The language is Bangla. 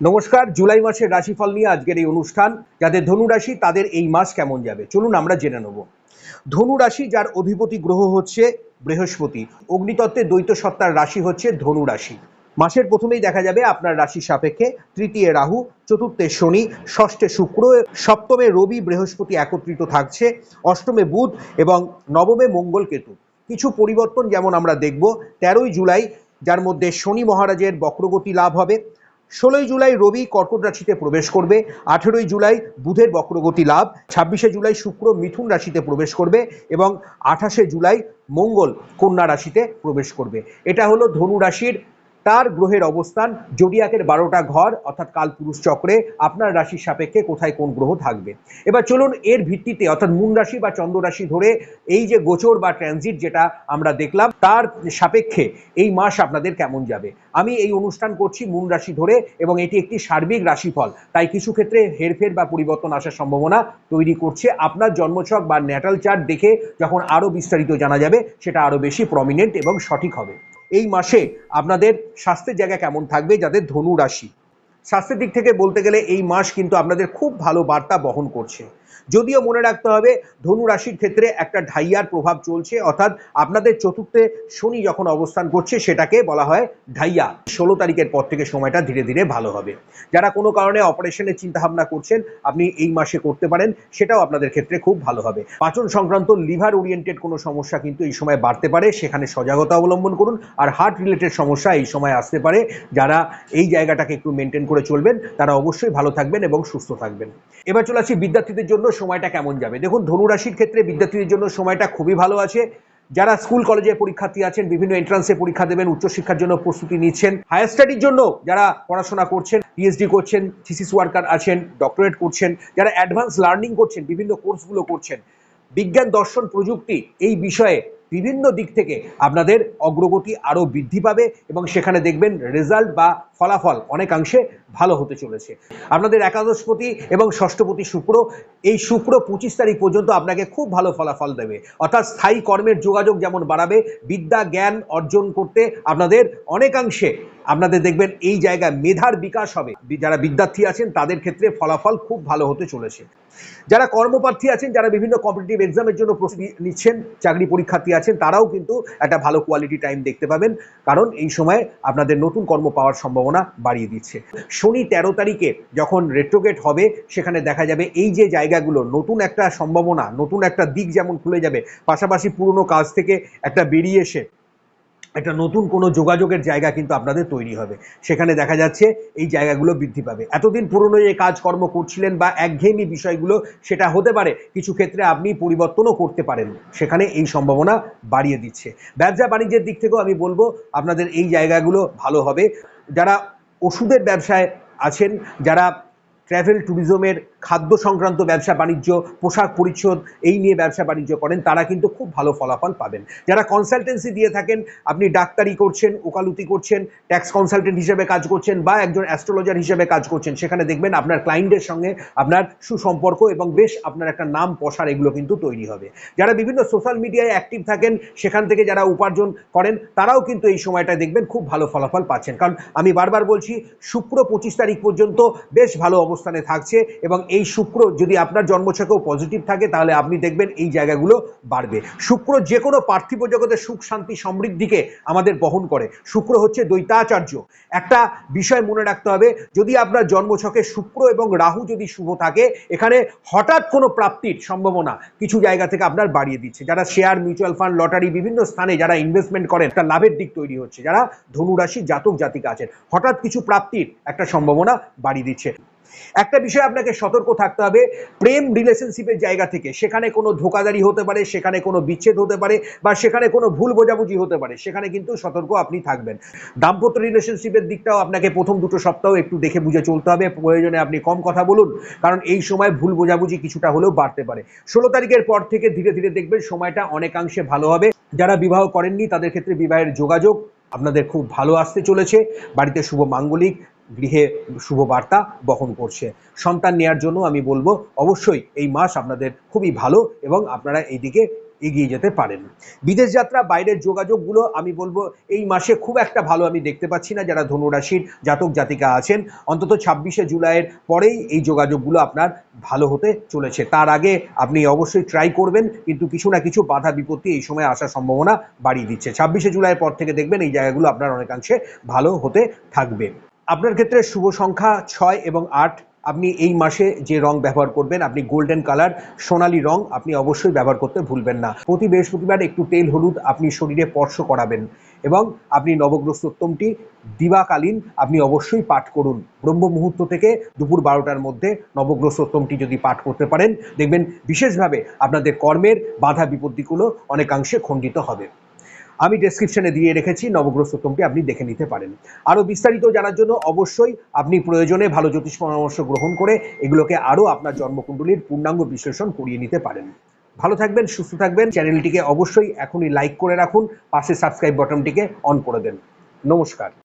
নমস্কার, জুলাই মাসের রাশিফল নিয়ে আজকের এই অনুষ্ঠান। যাদের ধনু রাশি, তাদের এই মাস কেমন যাবে? চলুন আমরা জেনে নেব। ধনু রাশি, যার অধিপতি গ্রহ হচ্ছে বৃহস্পতি। অগ্নিতত্ত্বে দ্বৈত সত্তার রাশি হচ্ছে ধনু রাশি। মাসের প্রথমেই দেখা যাবে আপনার রাশি সাপেক্ষে তৃতীয় রাহু, চতুর্থে শনি, ষষ্ঠে শুক্র, সপ্তমে রবি, বৃহস্পতি একত্রিত থাকছে, অষ্টমে বুধ এবং নবমে মঙ্গল কেতু। কিছু পরিবর্তন যেমন আমরা দেখব, তেরোই জুলাই, যার মধ্যে শনি মহারাজের বক্রগতি লাভ হবে ষোলোই জুলাই রবি কর্কট রাশিতে প্রবেশ করবে, আঠেরোই জুলাই বুধের বক্রগতি লাভ, ছাব্বিশে জুলাই শুক্র মিথুন রাশিতে প্রবেশ করবে এবং আঠাশে জুলাই মঙ্গল কন্যা রাশিতে প্রবেশ করবে। এটা হলো ধনু রাশির তার গ্রহের অবস্থান, জোডিয়াকের বারোটা ঘর, অর্থাৎ কালপুরুষ চক্রে, আপনার রাশির সাপেক্ষে কোথায় কোন গ্রহ থাকবে। এবার চলুন এর ভিত্তিতে, অর্থাৎ মূন রাশি বা চন্দ্র রাশি ধরে এই যে গোচর বা ট্রানজিট যেটা আমরা দেখলাম, তার সাপেক্ষে এই মাস আপনাদের কেমন যাবে? আমি এই অনুষ্ঠান করছি মূন রাশি ধরে এবং এটি একটি সার্বিক রাশিফল। তাই কিছু ক্ষেত্রে হেরফের বা পরিবর্তন আসার সম্ভাবনা তৈরি করছে। আপনার জন্মছক বা ন্যাটাল চার্ট দেখে যখন আরও বিস্তারিত জানা যাবে, সেটা আরও বেশি প্রমিনেন্ট এবং সঠিক হবে। এই মাসে আপনাদের স্বাস্থ্যের জায়গা কেমন থাকবে যাদের ধনু রাশি? স্বাস্থ্যের দিক থেকে বলতে গেলে এই মাস কিন্তু আপনাদের খুব ভালো বার্তা বহন করছে। যদিও মনে রাখতে হবে, ধনু রাশির ক্ষেত্রে একটা ঢাইয়ার প্রভাব চলছে। অর্থাৎ আপনাদের চতুর্থে শনি যখন অবস্থান করছে, সেটাকে বলা হয় ঢাইয়া। ষোলো তারিখের পর থেকে সময়টা ধীরে ধীরে ভালো হবে। যারা কোনো কারণে অপারেশনের চিন্তাভাবনা করছেন, আপনি এই মাসে করতে পারেন, সেটাও আপনাদের ক্ষেত্রে খুব ভালো হবে। পাচন সংক্রান্ত লিভার ওরিয়েন্টেড কোনো সমস্যা কিন্তু এই সময় বাড়তে পারে, সেখানে সজাগতা অবলম্বন করুন। আর হার্ট রিলেটেড সমস্যা এই সময় আসতে পারে। যারা এই জায়গাটাকে একটু মেনটেন করে চলবেন, তারা অবশ্যই ভালো থাকবেন এবং সুস্থ থাকবেন। এবার চলে আসি বিদ্যার্থীদের জন্য। সময়টা কেমন যাবে? দেখুন ধনুরাশির ক্ষেত্রে বিদ্যার্থীদের জন্য সময়টা খুবই ভালো আছে। যারা স্কুল, কলেজে পরীক্ষার্থী আছেন, বিভিন্ন এন্ট্রান্সে পরীক্ষা দেবেন, উচ্চশিক্ষার জন্য প্রস্তুতি নিচ্ছেন। হায়ার স্টাডির জন্য যারা পড়াশোনা করছেন পিএইচডি করছেন থিসিস ওয়ার্কার আছেন ডক্টরেট করছেন, যারা অ্যাডভান্স লার্নিং করছেন, বিভিন্ন কোর্সগুলো করছেন, বিজ্ঞান, দর্শন, প্রযুক্তি এই বিষয়ে বিভিন্ন দিক থেকে আপনাদের অগ্রগতি আরও বৃদ্ধি পাবে এবং সেখানে দেখবেন রেজাল্ট বা ফলাফল অনেকাংশে ভালো হতে চলেছে। আপনাদের একাদশপতি এবং ষষ্ঠপতি শুক্র, এই শুক্র পঁচিশ তারিখ পর্যন্ত আপনাকে খুব ভালো ফলাফল দেবে। অর্থাৎ স্থায়ী কর্মের যোগাযোগ যেমন বাড়াবে, বিদ্যা, জ্ঞান অর্জন করতে আপনাদের অনেকাংশে আপনাদের দেখবেন এই জায়গায় মেধার বিকাশ হবে। যারা বিদ্যার্থী আছেন, তাদের ক্ষেত্রে ফলাফল খুব ভালো হতে চলেছে। যারা কর্মপ্রার্থী আছেন, যারা বিভিন্ন কম্পিটিটিভ এক্সামের জন্য প্রস্তুতি নিচ্ছেন, চাকরি পরীক্ষার্থী আছেন, তারাও কিন্তু একটা ভালো কোয়ালিটি টাইম দেখতে পাবেন। কারণ এই সময় আপনাদের নতুন কর্ম পাওয়ার সম্ভাবনা বাড়িয়ে দিচ্ছে। শনি তেরো তারিখে যখন রেট্রোগেট হবে, সেখানে দেখা যাবে এই যে জায়গাগুলো, নতুন একটা সম্ভাবনা, নতুন একটা দিক যেমন খুলে যাবে, পাশাপাশি পুরনো কাজ থেকে একটা বেরিয়ে এসে একটা নতুন কোনো যোগাযোগের জায়গা কিন্তু আপনাদের তৈরি হবে। সেখানে দেখা যাচ্ছে এই জায়গাগুলো বৃদ্ধি পাবে। এতদিন পুরনো যে কাজকর্ম করছিলেন বা একঘেয়েমি বিষয়গুলো, সেটা হতে পারে, কিছু ক্ষেত্রে আপনি পরিবর্তনও করতে পারেন। সেখানে এই সম্ভাবনা বাড়িয়ে দিচ্ছে। ব্যবসা বাণিজ্যের দিক থেকেও আমি বলব, আপনাদের এই জায়গাগুলো ভালো হবে। যারা ওষুধের ব্যবসায় আছেন যারা ট্রাভেল ট্যুরিজমের খাদ্য সংক্রান্ত ব্যবসা, বাণিজ্য, পোশাক পরিচ্ছদ এই নিয়ে ব্যবসা বাণিজ্য করেন, তারা কিন্তু খুব ভালো ফলাফল পাবেন। যারা কনসালটেন্সি দিয়ে থাকেন, আপনি ডাক্তারি করছেন, ওকালতি করছেন ট্যাক্স কনসালটেন্ট হিসেবে কাজ করছেন বা একজন অ্যাস্ট্রোলজার হিসেবে কাজ করছেন, সেখানে দেখবেন আপনার ক্লায়েন্টের সঙ্গে আপনার সুসম্পর্ক এবং বেশ আপনার একটা নাম পসার এগুলো কিন্তু তৈরি হবে। যারা বিভিন্ন সোশ্যাল মিডিয়ায় অ্যাক্টিভ থাকেন, সেখান থেকে যারা উপার্জন করেন, তারাও কিন্তু এই সময়টা দেখবেন খুব ভালো ফলাফল পাচ্ছেন। কারণ আমি বারবার বলছি, শুক্র পঁচিশ তারিখ পর্যন্ত বেশ ভালো অবস্থানে থাকছে এবং এই শুক্র যদি আপনার জন্মছকেও পজিটিভ থাকে, তাহলে আপনি দেখবেন এই জায়গাগুলো বাড়বে। শুক্র যে কোনো পার্থিব জগতের সুখ, শান্তি, সমৃদ্ধিকে আমাদের বহন করে। শুক্র হচ্ছে দ্বৈতাচার্য। একটা বিষয় মনে রাখতে হবে, যদি আপনার জন্মছকে শুক্র এবং রাহু যদি শুভ থাকে, এখানে হঠাৎ কোনো প্রাপ্তির সম্ভাবনা কিছু জায়গা থেকে আপনার বাড়িয়ে দিচ্ছে। যারা শেয়ার মিউচুয়াল ফান্ড লটারি বিভিন্ন স্থানে যারা ইনভেস্টমেন্ট করেন, একটা লাভের দিক তৈরি হচ্ছে। যারা ধনুরাশি জাতক জাতিকা আছেন, হঠাৎ কিছু প্রাপ্তির একটা সম্ভাবনা বাড়িয়ে দিচ্ছে। একটা বিষয় আপনাকে সতর্ক থাকতে হবে, প্রেম রিলেশনশিপের জায়গা থেকে। সেখানে কোনো ধোকাদারি হতে পারে, সেখানে কোনো বিচ্ছেদ হতে পারে, বা সেখানে কোনো ভুল বোঝাবুঝি হতে পারে, সেখানে কিন্তু সতর্ক আপনি থাকবেন। দাম্পত্য রিলেশনশিপের দিকটাও আপনাকে প্রথম দুটো সপ্তাহ একটু দেখে বুঝে চলতে হবে, প্রয়োজনে আপনি কম কথা বলুন, কারণ এই সময় ভুল বোঝাবুঝি কিছুটা হলেও বাড়তে পারে। ষোলো তারিখের পর থেকে ধীরে ধীরে দেখবেন সময়টা অনেকাংশে ভালো হবে। যারা বিবাহ করেননি, তাদের ক্ষেত্রে বিবাহের যোগাযোগ আপনাদের খুব ভালো আসতে চলেছে। বাড়িতে শুভ মাঙ্গলিক গৃহে শুভ বার্তা বহন করছে। সন্তান নেয়ার জন্য আমি বলব, অবশ্যই এই মাস আপনাদের খুবই ভালো এবং আপনারা এই দিকে এগিয়ে যেতে পারেন। বিদেশ যাত্রা, বাইরের যোগাযোগগুলো আমি বলব, এই মাসে খুব একটা ভালো আমি দেখতে পাচ্ছি না যারা ধনুরাশির জাতক জাতিকা আছেন। অন্তত ছাব্বিশে জুলাইয়ের পরেই এই যোগাযোগগুলো আপনার ভালো হতে চলেছে। তার আগে আপনি অবশ্যই ট্রাই করবেন, কিন্তু কিছু না কিছু বাধা বিপত্তি এই সময় আসার সম্ভাবনা বাড়িয়ে দিচ্ছে। ছাব্বিশে জুলাইয়ের পর থেকে দেখবেন এই জায়গাগুলো আপনার অনেকাংশে ভালো হতে থাকবে। আপনার ক্ষেত্রে শুভ সংখ্যা ছয় এবং আট। আপনি এই মাসে যে রং ব্যবহার করবেন, আপনি গোল্ডেন কালার, সোনালি রং, আপনি অবশ্যই ব্যবহার করতে ভুলবেন না। প্রতি বৃহস্পতিবার একটু তেল, হলুদ আপনি শরীরে স্পর্শ করাবেন এবং আপনি নবগ্রহ সপ্তমটি দিবাকালীন আপনি অবশ্যই পাঠ করুন। ব্রহ্ম মুহূর্ত থেকে দুপুর বারোটার মধ্যে নবগ্রহ সপ্তমটি যদি পাঠ করতে পারেন, দেখবেন বিশেষভাবে আপনাদের কর্মের বাধা বিপত্তিগুলো অনেকাংশে খণ্ডিত হবে। আমি ডেসক্রিপশনে দিয়ে রেখেছি, নবগ্রহ সপ্তমটি আপনি দেখে নিতে পারেন। আরও বিস্তারিত জানার জন্য অবশ্যই আপনি প্রয়োজনে ভালো জ্যোতিষ পরামর্শ গ্রহণ করে এগুলোকে আরও আপনার জন্মকুণ্ডলীর পূর্ণাঙ্গ বিশ্লেষণ করিয়ে নিতে পারেন। ভালো থাকবেন, সুস্থ থাকবেন, চ্যানেলটিকে অবশ্যই এখনই লাইক করে রাখুন, পাশে সাবস্ক্রাইব বটনটিকে অন করে দেন। নমস্কার।